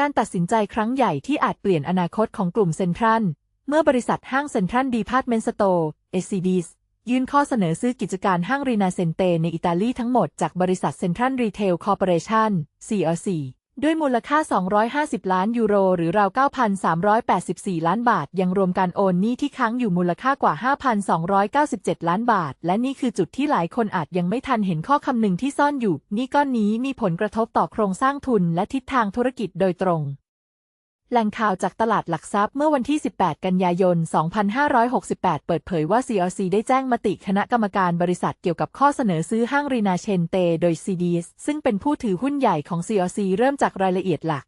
การตัดสินใจครั้งใหญ่ที่อาจเปลี่ยนอนาคตของกลุ่มเซ็นทรัล เมื่อบริษัทห้างเซ็นทรัลดีพาร์ตเมนต์สโตร์เอซีดีสยื่นข้อเสนอซื้อกิจการห้างรีนาเซนเตในอิตาลีทั้งหมดจากบริษัทเซ็นทรัลรีเทลคอร์ปอเรชั่น CRC ด้วยมูลค่า 250 ล้านยูโร หรือราว 9,384 ล้านบาท ยังรวมการโอนหนี้ที่ค้างอยู่มูลค่ากว่า 5,297 ล้านบาท และนี่คือจุดที่หลายคนอาจยังไม่ทันเห็นข้อคำหนึ่งที่ซ่อนอยู่ นี่ก้อนนี้มีผลกระทบต่อโครงสร้างทุนและทิศทางธุรกิจโดยตรง แหล่งข่าวจากตลาดหลักทรัพย์เมื่อวันที่ 18 กันยายน 2568 เปิดเผยว่า CRC ได้แจ้งมติคณะกรรมการบริษัทเกี่ยวกับข้อเสนอซื้อห้างรีนาเชนเต โดย CDS ซึ่งเป็นผู้ถือหุ้นใหญ่ของ CRC เริ่มจากรายละเอียดหลัก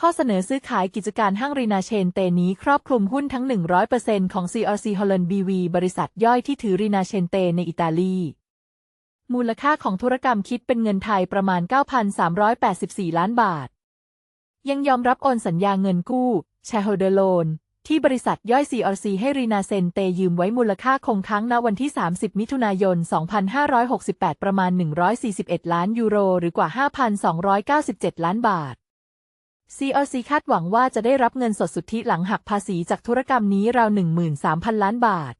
ข้อเสนอซื้อขายกิจการห้างรีนาเชนเตนี้ครอบคลุมหุ้นทั้ง 100%ของ CRC Holland BV บริษัทย่อยที่ถือรีนาเชนเตในอิตาลีมูลค่าของธุรกรรมคิดเป็นเงินไทยประมาณ 9,384 ล้านบาท ยังยอมรับโอนสัญญาเงินกู้ shareholder loan ที่บริษัทย่อย CRC ให้รีนาเซนเตยืมไว้มูลค่าคงค้างณวันที่ 30 มิถุนายน 2568 ประมาณ 141 ล้านยูโร หรือกว่า 5,297 ล้านบาท CRC คาดหวังว่าจะได้รับเงินสดสุทธิหลังหักภาษีจากธุรกรรมนี้ราว 13,000 ล้านบาท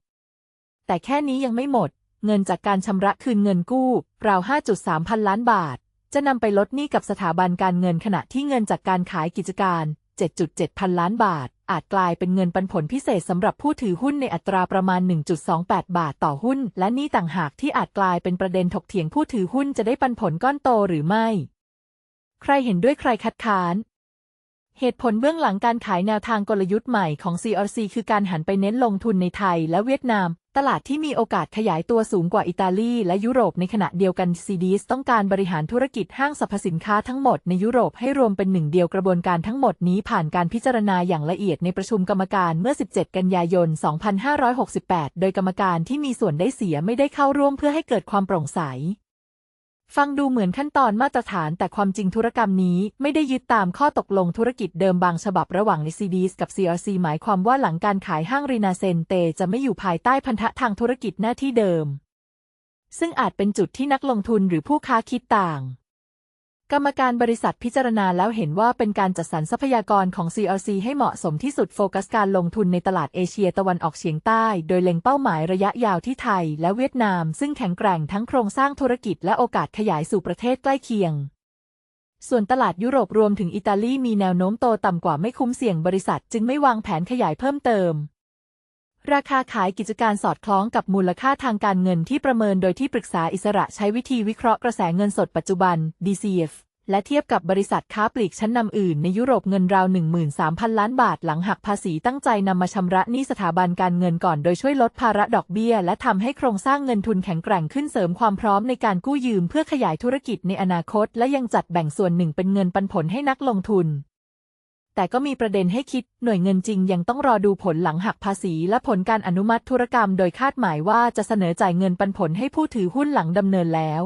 แต่แค่นี้ยังไม่หมด เงินจากการชำระคืนเงินกู้ ราว 5.3 พันล้านบาท จะนำไปลดหนี้กับสถาบันการเงินขณะที่เงินจากการขายกิจการ 7.7 พันล้านบาท อาจกลายเป็นเงินปันผลพิเศษสำหรับผู้ถือหุ้นในอัตราประมาณ 1.28 บาทต่อหุ้น และนี่ต่างหากที่อาจกลายเป็นประเด็นถกเถียงผู้ถือหุ้นจะได้ปันผลก้อนโตหรือไม่ ใครเห็นด้วยใครคัดค้าน เหตุผลเบื้องหลังการขายแนวทางกลยุทธ์ใหม่ของ CRC คือการหันไปเน้นลงทุนในไทยและเวียดนาม ตลาดที่มีโอกาสขยายตัวสูงกว่าอิตาลีและยุโรปในขณะเดียวกัน CDS ต้องการบริหารธุรกิจห้างสรรพสินค้าทั้งหมดในยุโรปให้รวมเป็นหนึ่งเดียวกระบวนการทั้งหมดนี้ผ่านการพิจารณาอย่างละเอียดในประชุมกรรมการเมื่อ 17 กันยายน 2568 โดยกรรมการที่มีส่วนได้เสียไม่ได้เข้าร่วมเพื่อให้เกิดความโปร่งใส ฟังดูเหมือนขั้นตอนมาตรฐานแต่ความจริงธุรกรรมนี้ไม่ได้ยึดตามข้อตกลงธุรกิจเดิมบางฉบับระหว่างในซีดีสกับ CRC หมายความว่าหลังการขายห้างรีนาเซนเต จะไม่อยู่ภายใต้พันธะทางธุรกิจหน้าที่เดิม ซึ่งอาจเป็นจุดที่นักลงทุนหรือผู้ค้าคิดต่าง กรรมการบริษัทพิจารณาแล้วเห็นว่าเป็นการจัดสรรทรัพยากรของ CRC ให้เหมาะสมที่สุดโฟกัสการลงทุนในตลาดเอเชียตะวันออกเฉียงใต้ โดยเล็งเป้าหมายระยะยาวที่ไทยและเวียดนาม ซึ่งแข็งแกร่งทั้งโครงสร้างธุรกิจและโอกาสขยายสู่ประเทศใกล้เคียง ส่วนตลาดยุโรปรวมถึงอิตาลีมีแนวโน้มโตต่ำกว่าไม่คุ้มเสี่ยงบริษัท จึงไม่วางแผนขยายเพิ่มเติม ราคาขายกิจการสอดคล้องกับมูลค่าทางการเงินที่ประเมินโดยที่ปรึกษาอิสระใช้วิธีวิเคราะห์กระแสเงินสดปัจจุบัน DCF และเทียบกับบริษัทค้าปลีกชั้นนำอื่นในยุโรปเงินราว 13,000 ล้านบาทหลังหักภาษีตั้งใจนำมาชำระหนี้สถาบันการเงินก่อนโดยช่วยลดภาระดอกเบี้ย และทำให้โครงสร้างเงินทุนแข็งแกร่งขึ้นเสริมความพร้อมในการกู้ยืมเพื่อขยายธุรกิจในอนาคต และยังจัดแบ่งส่วนหนึ่งเป็นเงินปันผลให้นักลงทุน แต่ก็มีประเด็นให้คิดหน่วยเงินจริงยังต้องรอดูผลหลังหักภาษีและผลการอนุมัติธุรกรรมโดยคาดหมายว่าจะเสนอจ่ายเงินปันผลให้ผู้ถือหุ้นหลังดำเนินแล้ว